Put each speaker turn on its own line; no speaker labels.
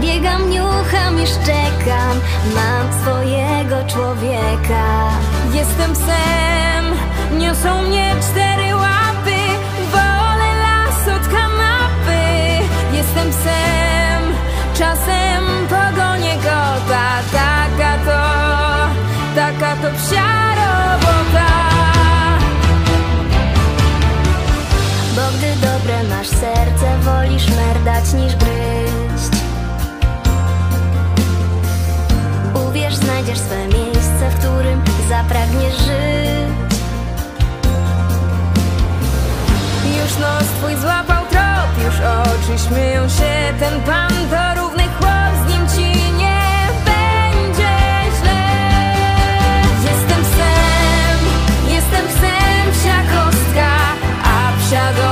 Biegam, niucham i szczekam Mam swojego człowieka.
Jestem psem, niosą mnie cztery łapy. Wolę las od kanapy. Jestem psem, czasem pogonię kota Taka to, taka to psia robota.
Bo gdy dobre masz serce znajdziesz swe miejsce, w którym zapragniesz żyć.
Już nos twój złapał trop, już oczy śmieją się, ten pan to równy chłop, z nim ci nie będzie źle. Jestem psem, jestem psem, psia kostka, a psia do